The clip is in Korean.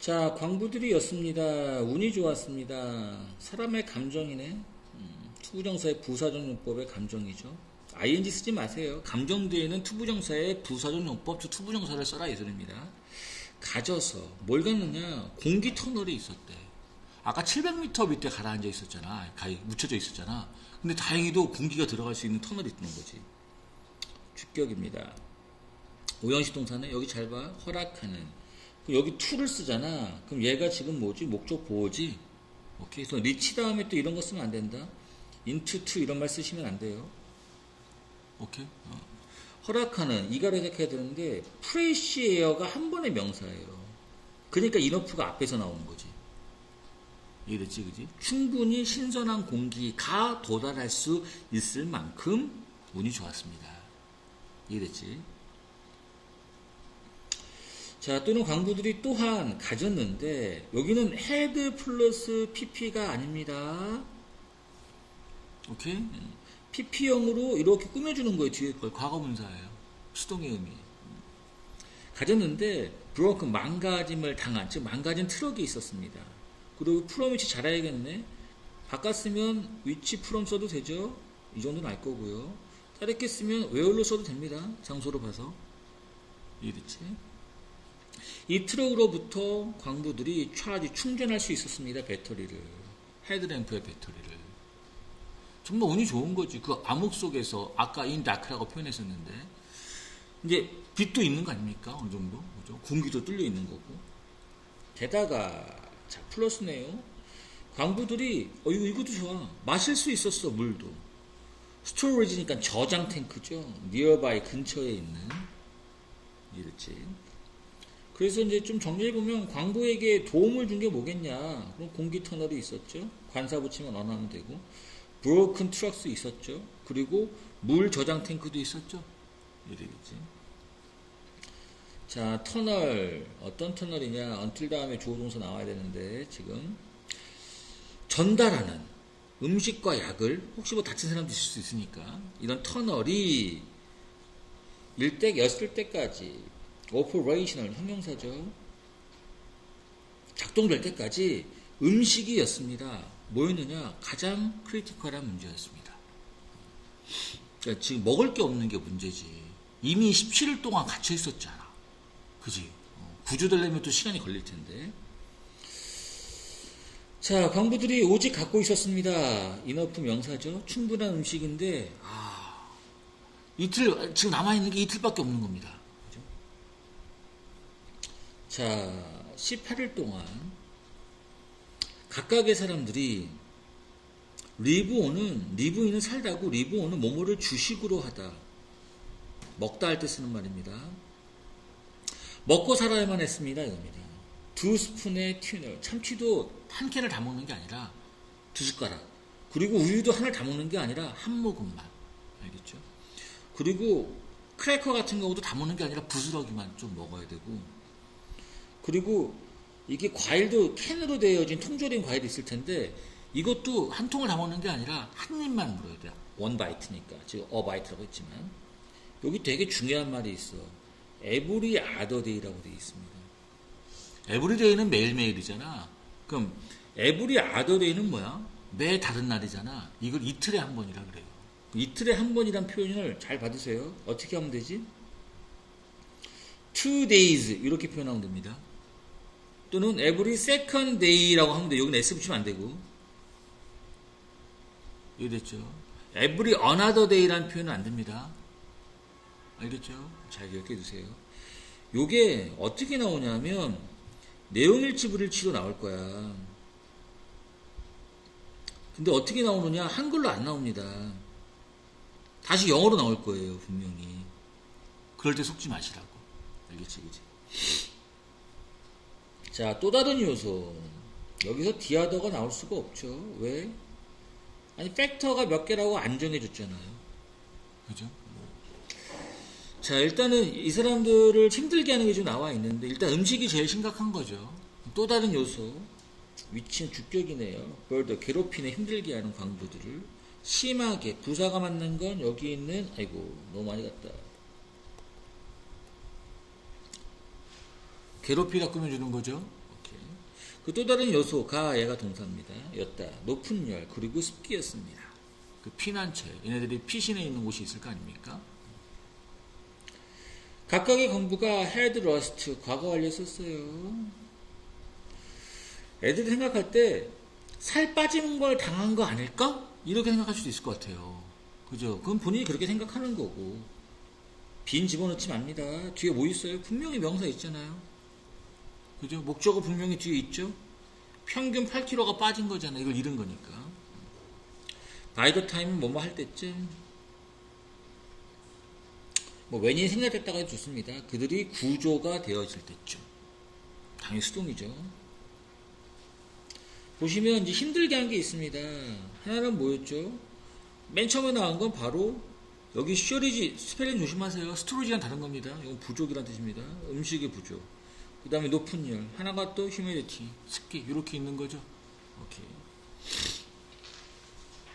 자, 광부들이었습니다. 운이 좋았습니다. 사람의 감정이네. 음, 투부정사의 부사적 용법의 감정이죠. ing 쓰지 마세요. 감정 뒤에는 투부정사의 부사적 용법, 즉 투부정사를 써라 이 소리입니다. 가져서 뭘 갔느냐? 공기 터널이 있었대. 아까 700m 밑에 가라앉아 있었잖아. 가히 묻혀져 있었잖아. 근데 다행히도 공기가 들어갈 수 있는 터널이 있는 거지. 주격입니다. 오형식 동사는 여기 잘 봐. 허락하는. 여기 to를 쓰잖아. 그럼 얘가 지금 뭐지? 목적 보호지? 오케이. 그래서 리치 다음에 또 이런 거 쓰면 안 된다. into to 이런 말 쓰시면 안 돼요. 오케이. 어. 허락하는 이가를 해석해야 되는데 프레시에어가 한 번의 명사예요. 그러니까 이너프가 앞에서 나오는 거지. 이해됐지, 그지? 충분히 신선한 공기가 도달할 수 있을 만큼 운이 좋았습니다. 이해됐지? 자, 또는 광부들이 또한 가졌는데, 여기는 헤드 플러스 PP가 아닙니다. 오케이? PP형으로 이렇게 꾸며주는 거예요, 뒤에 걸. 과거분사예요. 수동의 의미. 가졌는데, 브로크 망가짐을 당한, 즉, 망가진 트럭이 있었습니다. 그리고 프롬 위치 잘 알겠네. 바꿨으면 위치 프롬 써도 되죠? 이 정도는 알 거고요. 다르게 쓰면 웨얼로 써도 됩니다. 장소로 봐서. 이해됐지? 이 트럭으로부터 광부들이 차지 충전할 수 있었습니다. 배터리를. 헤드램프의 배터리를. 정말 운이 좋은 거지. 그 암흑 속에서 아까 인 다크라고 표현했었는데 이제 빛도 있는 거 아닙니까? 어느 정도. 그죠? 공기도 뚫려 있는 거고. 게다가 자, 플러스네요. 광부들이 어 이거 이것도 좋아. 마실 수 있었어, 물도. 스토리지니까 저장 탱크죠. 니어바이 근처에 있는 이랬지. 그래서 이제 좀 정리해 보면 광부에게 도움을 준 게 뭐겠냐? 그럼 공기 터널이 있었죠. 관사 붙이면 언하면 되고 브로큰 트럭스 있었죠. 그리고 물 저장 탱크도 있었죠. 이러겠지. 자, 터널 어떤 터널이냐? 언틀 다음에 주어 동사 나와야 되는데 지금 전달하는 음식과 약을 혹시 뭐 다친 사람도 있을 수 있으니까 이런 터널이 일대 였을 때까지 오퍼레이셔널 형용사죠. 작동될 때까지 음식이었습니다. 뭐였느냐? 가장 크리티컬한 문제였습니다. 그러니까 지금 먹을 게 없는 게 문제지. 이미 17일 동안 갇혀 있었잖아. 그지? 어, 구조되려면 또 시간이 걸릴 텐데. 자, 광부들이 오직 갖고 있었습니다. 이너프 명사죠. 충분한 음식인데, 아, 이틀, 지금 남아있는 게 이틀밖에 없는 겁니다. 자, 18일 동안 각각의 사람들이 리브오는, 리브인은 살다고 리브오는 뭐뭐를 주식으로 하다. 먹다 할 때 쓰는 말입니다. 먹고 살아야만 했습니다. 이겁니다. 두 스푼의 튜너. 참치도 한 캔을 다 먹는 게 아니라 두 숟가락. 그리고 우유도 하나를 다 먹는 게 아니라 한 모금만. 알겠죠? 그리고 크래커 같은 경우도 다 먹는 게 아니라 부스러기만 좀 먹어야 되고. 그리고 이게 과일도 캔으로 되어진 통조림 과일이 있을 텐데 이것도 한 통을 다 먹는 게 아니라 한 입만 물어야 돼요. 원 바이트니까. 지금 어 바이트라고 했지만. 여기 되게 중요한 말이 있어. 에브리 아더데이라고 되어 있습니다. 에브리데이는 매일매일이잖아. 그럼 에브리 아더데이는 뭐야? 매 다른 날이잖아. 이걸 이틀에 한 번이라 그래요. 이틀에 한 번이란 표현을 잘 받으세요. 어떻게 하면 되지? two days 이렇게 표현하면 됩니다. 또는 every second day라고 하면 돼. 여기는 s 붙이면 안 되고. 이해됐죠? every another day라는 표현은 안 됩니다. 알겠죠? 잘 기억해 두세요. 요게 어떻게 나오냐면 내용일치 불일치로 나올 거야. 근데 어떻게 나오느냐? 한글로 안 나옵니다. 다시 영어로 나올 거예요, 분명히. 그럴 때 속지 마시라고. 알겠지, 그지? 자, 또 다른 요소. 여기서 디아더가 나올 수가 없죠. 왜? 아니, 팩터가 몇 개라고 안 정해줬잖아요. 그죠? 자, 일단은 이 사람들을 힘들게 하는 게 좀 나와 있는데, 일단 음식이 제일 심각한 거죠. 또 다른 요소. 위치는 주격이네요. 벌더 괴롭히네 힘들게 하는 광부들을 심하게 부사가 맞는 건 여기 있는 아이고 너무 많이 갔다. 괴롭히다 꾸며주는 거죠. 그 또 다른 요소가 얘가 동사입니다. 였다. 높은 열 그리고 습기였습니다. 그 피난처 얘네들이 피신해 있는 곳이 있을 거 아닙니까? 각각의 공부가 rust 과거 완료 썼어요. 애들이 생각할 때 살 빠지는 걸 당한 거 아닐까? 이렇게 생각할 수도 있을 것 같아요. 그죠? 그건 본인이 그렇게 생각하는 거고. 빈 집어넣지 맙니다. 뒤에 뭐 있어요? 분명히 명사 있잖아요. 그죠? 목적어 분명히 뒤에 있죠? 평균 8kg가 빠진 거잖아요. 이걸 잃은 거니까. 바이 더 타임은 뭐뭐 할 때쯤. 뭐, 웬이 생략됐다가 해도 좋습니다. 그들이 구조가 되어질 때쯤. 당연히 수동이죠. 보시면 이제 힘들게 한 게 있습니다. 하나는 뭐였죠? 맨 처음에 나온 건 바로 여기 쇼리지 스펠링 조심하세요. 스토리지랑 다른 겁니다. 이건 부족이란 뜻입니다. 음식의 부족. 그 다음에 높은 열. 하나가 또 휴메디티 습기 이렇게 있는 거죠? 오케이.